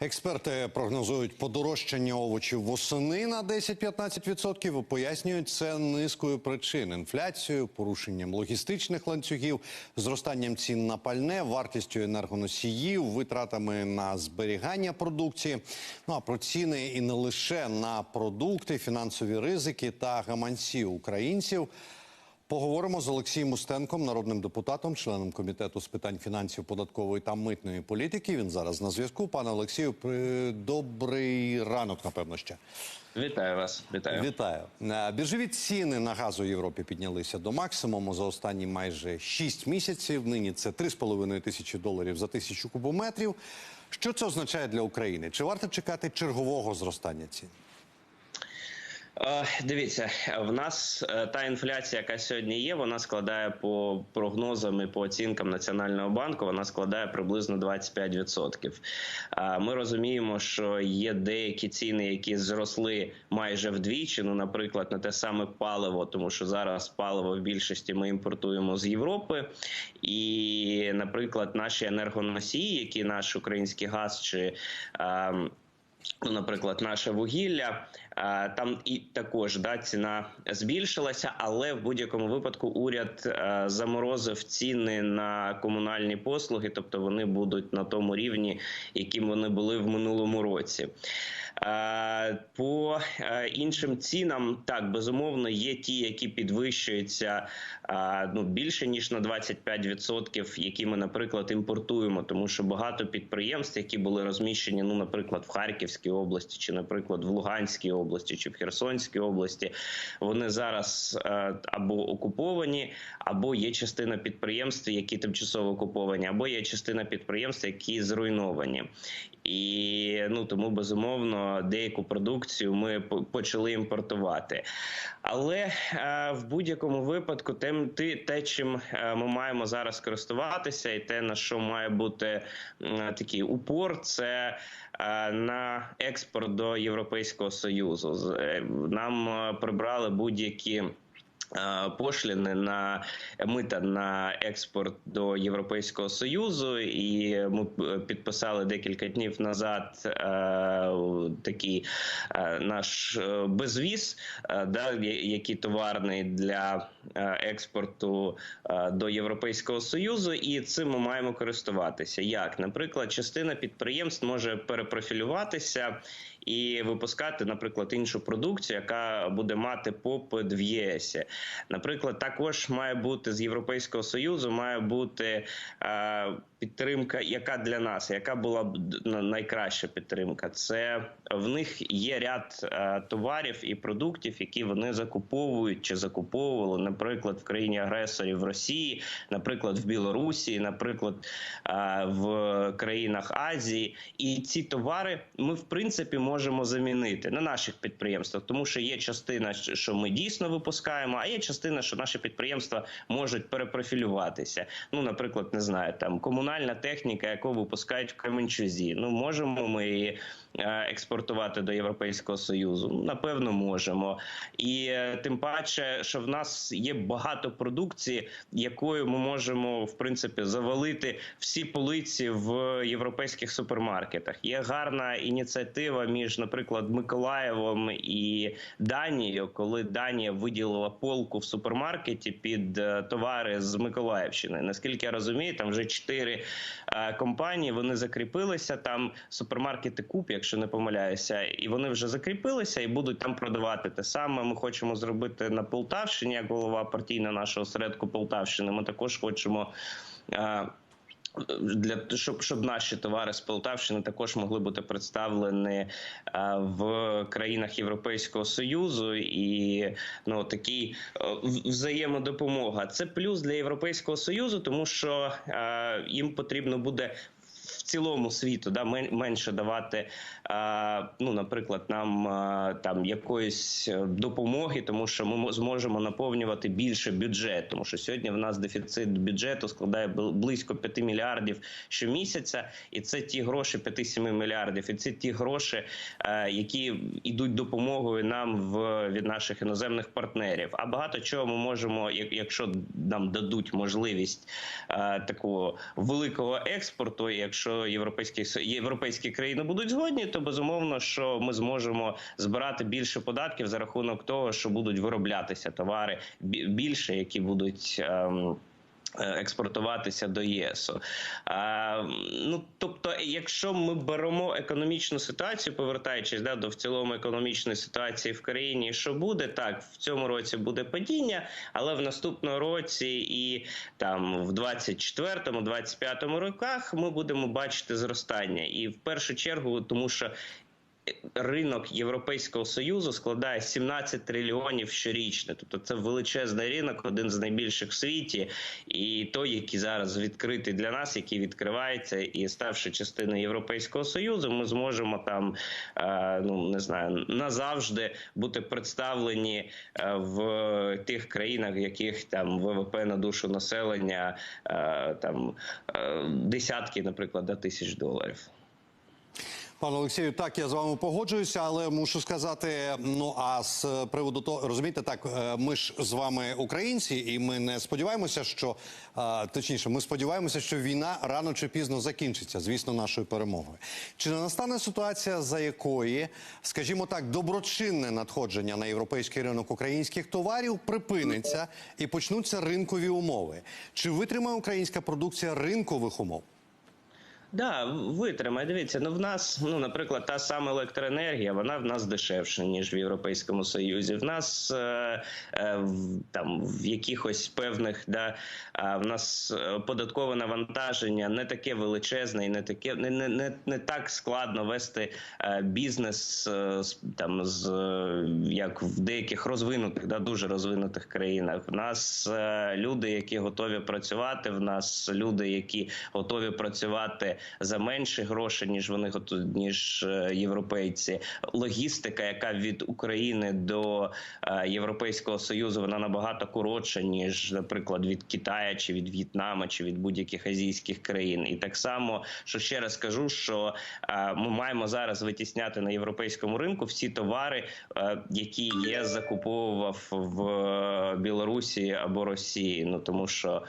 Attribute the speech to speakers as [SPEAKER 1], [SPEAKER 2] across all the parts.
[SPEAKER 1] Експерти прогнозують подорожчання овочів восени на 10-15% і пояснюють це низкою причин: інфляцією, порушенням логістичних ланцюгів, зростанням цін на пальне, вартістю енергоносіїв, витратами на зберігання продукції. Ну а про ціни і не лише на продукти, фінансові ризики та гаманці українців. Поговоримо з Олексієм Устенком, народним депутатом, членом комітету з питань фінансів, податкової та митної політики. Він зараз на зв'язку. Пане Олексію, добрий ранок, напевно, ще.
[SPEAKER 2] Вітаю вас, вітаю.
[SPEAKER 1] Вітаю. Е, Біржові ціни на газ у Європі піднялися до максимуму за останні майже 6 місяців. Нині це 3,5 тисячі доларів за тисячу кубометрів. Що це означає для України? Чи варто чекати чергового зростання цін?
[SPEAKER 2] Е, Дивіться, в нас е, та інфляція, яка сьогодні є, вона складає по прогнозам і по оцінкам Національного банку, вона складає приблизно 25%. Е, Ми розуміємо, що є деякі ціни, які зросли майже вдвічі. Ну, наприклад, на те саме паливо, тому що зараз паливо в більшості ми імпортуємо з Європи, і, наприклад, наші енергоносії, які наш український газ чи ем, Ну, наприклад, наше вугілля е, там і також да, ціна збільшилася, але в будь-якому випадку уряд е, заморозив ціни на комунальні послуги, тобто вони будуть на тому рівні, яким вони були в минулому році. Е, По е, іншим цінам, так безумовно, є ті, які підвищуються е, ну більше ніж на 25%, які ми, наприклад, імпортуємо, тому що багато підприємств, які були розміщені, ну, наприклад, в Харківській області, чи, наприклад, в Луганській області, чи в Херсонській області, вони зараз або окуповані, або є частина підприємств, які тимчасово окуповані, або є частина підприємств, які зруйновані. І ну тому безумовно деяку продукцію ми почали імпортувати. Але е, в будь-якому випадку, тим ти те, чим е, ми маємо зараз користуватися, і те на що має бути м, такий упор, це е, на експорт до Європейського союзу. Е, Нам е, прибрали будь-які. Е, Пошліни на мита на експорт до Європейського союзу, і ми е, підписали декілька днів назад е, такий е, наш е, безвіз, е, да, який товарний для експорту до Європейського союзу, і цим ми маємо користуватися. Як, наприклад, частина підприємств може перепрофілюватися і випускати, наприклад, іншу продукцію, яка буде мати попит в ЄС. Наприклад, також має бути з Європейського союзу, має бути е, підтримка, яка для нас, яка була б на- найкраща підтримка. Це в них є ряд е, товарів і продуктів, які вони закуповують чи закуповували, наприклад, в країні агресорів в Росії, наприклад, в Білорусі, наприклад, е, в країнах Азії. І ці товари ми в принципі можемо замінити на наших підприємствах, тому що є частина, що ми дійсно випускаємо, а є частина, що наші підприємства можуть перепрофілюватися. Ну, наприклад, не знаю, там комунальна техніка, яку випускають в Кременчузі. Ну можемо ми її е, експортувати до Європейського союзу. Ну, Напевно, можемо. І е, тим паче, що в нас є багато продукції, якою ми можемо в принципі завалити всі полиці в європейських супермаркетах. Є гарна ініціатива між, наприклад, Миколаєвом і Данією, коли Данія виділила полку в супермаркеті під е, товари з Миколаївщини. Наскільки я розумію, там вже чотири е, компанії вони закріпилися. Там супермаркети Куб, якщо не помиляюся, і вони вже закріпилися і будуть там продавати. Те саме ми хочемо зробити на Полтавщині, як голова партійна нашого осередку Полтавщини. Ми також хочемо. Для щоб щоб наші товари з Полтавщини також могли бути представлені е, в країнах Європейського союзу, і ну такі е, взаємодопомога. Це плюс для Європейського союзу, тому що е, їм потрібно буде. В цілому світу да менше давати, ну наприклад, нам там якоїсь е, допомоги, тому що ми зможемо наповнювати більше бюджет, тому що сьогодні в нас дефіцит бюджету складає близько 5 мільярдів щомісяця, і це ті гроші 5-7 мільярдів, і це ті гроші, е, які йдуть допомогою нам в від наших іноземних партнерів. А багато чого ми можемо, як- якщо нам дадуть можливість е, такого великого експорту, і якщо європейські європейські країни будуть згодні, то безумовно, що ми зможемо збирати більше податків за рахунок того, що будуть вироблятися товари більше, які будуть. ем, Експортуватися до ЄСу, а, ну тобто, якщо ми беремо економічну ситуацію, повертаючись да, до в цілому економічної ситуації в країні, що буде? Так, в цьому році буде падіння, але в наступному році і там в 24-му, 25-му роках ми будемо бачити зростання, і в першу чергу, тому що ринок Європейського союзу складає 17 трильйонів щорічно. Тобто це величезний ринок, один з найбільших в світі, і той, який зараз відкритий для нас, який відкривається, і ставши частиною Європейського союзу, ми зможемо там е, ну не знаю назавжди бути представлені е, в тих країнах, в яких там ВВП на душу населення е, там десятки, наприклад, до тисяч доларів.
[SPEAKER 1] Пане Олексію, так я з вами погоджуюся, але мушу сказати: ну а з приводу того, розумієте, так е, ми ж з вами українці, і ми не сподіваємося, що е, точніше, ми сподіваємося, що війна рано чи пізно закінчиться, звісно, нашою перемогою. Чи не настане ситуація, за якої, скажімо так, доброчинне надходження на європейський ринок українських товарів припиниться і почнуться ринкові умови? Чи витримає українська продукція ринкових умов?
[SPEAKER 2] Да, витримає. Дивіться, ну в нас, ну наприклад, та сама електроенергія, вона в нас дешевша ніж в Європейському Союзі. В нас е, е, там в якихось певних, да, а в нас е, податкове навантаження не таке величезне і не таке не, не, не, не так складно вести е, бізнес е, там з е, як в деяких розвинутих, да, дуже розвинутих країнах. В нас е, люди, які готові працювати, в нас люди, які готові працювати за менші гроші, ніж вони ніж е, європейці. Логістика, яка від України до е, Європейського союзу, вона набагато коротша, ніж, наприклад, від Китая чи від В'єтнама чи від будь-яких азійських країн. І так само, що ще раз кажу, що е, ми маємо зараз витісняти на європейському ринку всі товари, які є закуповував в Білорусі або Росії. Ну тому що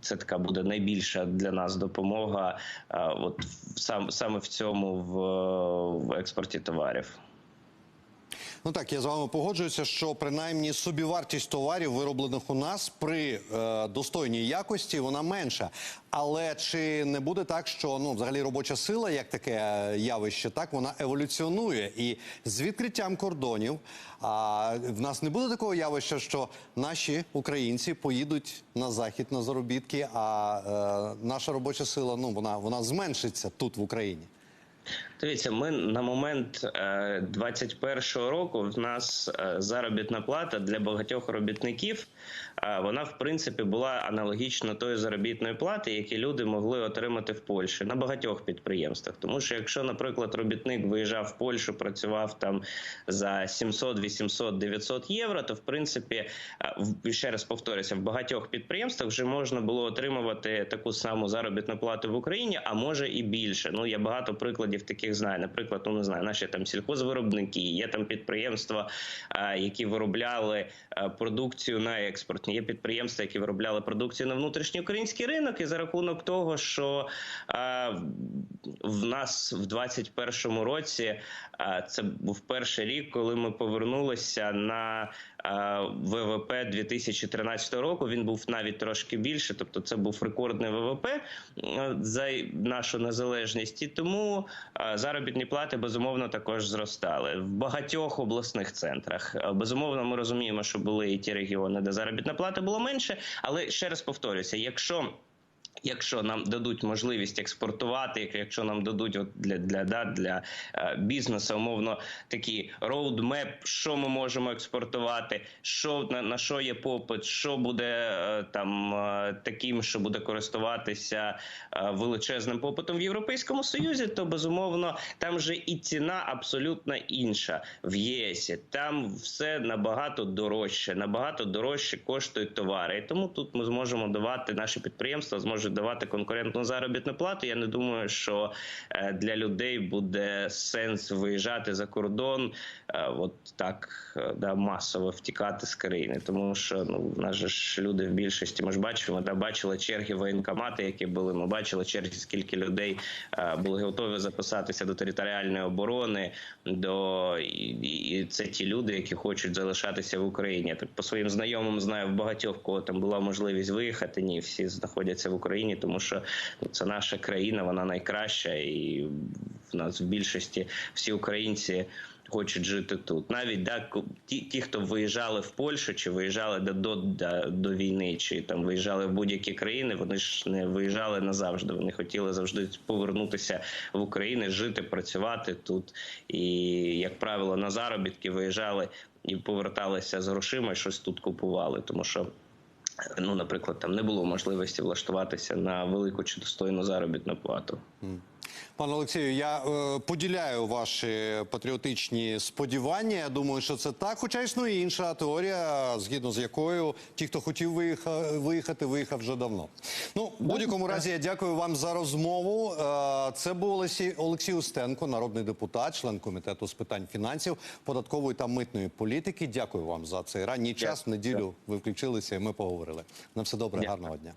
[SPEAKER 2] це така буде найбільша для нас допомога. Е, От сам саме в цьому в, в експорті товарів.
[SPEAKER 1] Ну так, я з вами погоджуюся, що принаймні собівартість товарів, вироблених у нас при е, достойній якості, вона менша. Але чи не буде так, що ну взагалі робоча сила, як таке е, явище, так вона еволюціонує, і з відкриттям кордонів а в нас не буде такого явища, що наші українці поїдуть на захід на заробітки, а е, наша робоча сила ну вона вона зменшиться тут в Україні.
[SPEAKER 2] Дивіться, ми на момент е, 21-го року в нас е, заробітна плата для багатьох робітників. е, Вона в принципі була аналогічна тої заробітної плати, які люди могли отримати в Польщі на багатьох підприємствах. Тому що якщо, наприклад, робітник виїжджав в Польщу, працював там за 700, 800, 900 євро, то в принципі е, ще раз повторюся, в багатьох підприємствах вже можна було отримувати таку саму заробітну плату в Україні, а може і більше. Ну я багато прикладів таких знаю. Наприклад, ну не знаю, наші там сільхозвиробники, є там підприємства, які виробляли е, продукцію на експорт. Є підприємства, які виробляли продукцію на внутрішній український ринок, і за рахунок того, що в нас в 21-му році це був перший рік, коли ми повернулися на ВВП 2013 року. Він був навіть трошки більше, тобто це був рекордний ВВП за нашу незалежність. І тому заробітні плати безумовно також зростали в багатьох обласних центрах. Безумовно, ми розуміємо, що були і ті регіони, де заробітна плата була менше. Але ще раз повторюся, якщо Якщо нам дадуть можливість експортувати, якщо нам дадуть от для для, да, для е, бізнесу умовно такий роудмеп, що ми можемо експортувати, що на, на що є попит, що буде е, там е, таким, що буде користуватися величезним попитом в Європейському Союзі, то безумовно там же і ціна абсолютно інша в ЄСі. Там все набагато дорожче, набагато дорожче коштують товари. І тому тут ми зможемо давати наші підприємства, зможуть можуть давати конкурентну заробітну плату. Я не думаю, що е, для людей буде сенс виїжджати за кордон, е, от так е, да, масово втікати з країни. Тому що ну в нас же ж люди в більшості. Ми ж бачимо, да бачили черги воєнкомати, які були. Ми бачили черги, скільки людей були готові записатися до територіальної оборони. До і це ті люди, які хочуть залишатися в Україні. Так по своїм знайомим знаю в багатьох кого там була можливість виїхати. Ні, всі знаходяться в Україні, тому що це наша країна, вона найкраща, і в нас в більшості всі українці. Хочуть жити тут, навіть да, ті, ті, хто виїжджали в Польщу, чи виїжджали до, до, до війни, чи там виїжджали в будь-які країни, вони ж не виїжджали назавжди. Вони хотіли завжди повернутися в Україну, жити, працювати тут. І, як правило, на заробітки виїжджали і поверталися з грошима, і щось тут купували, тому що. Ну, наприклад, там не було можливості влаштуватися на велику чи достойну заробітну плату.
[SPEAKER 1] Пане Олексію, я е, поділяю ваші патріотичні сподівання. Я думаю, що це так. Хоча існує інша теорія, згідно з якою ті, хто хотів виїха- виїхати, виїхав вже давно. Ну, в будь-якому разі, я дякую вам за розмову. Е, це був Олексій, Олексій Устенко, народний депутат, член комітету з питань фінансів, податкової та митної політики. Дякую вам за цей ранній час. В неділю ви включилися і ми поговорили. На все добре,
[SPEAKER 2] Дякую.
[SPEAKER 1] гарного дня.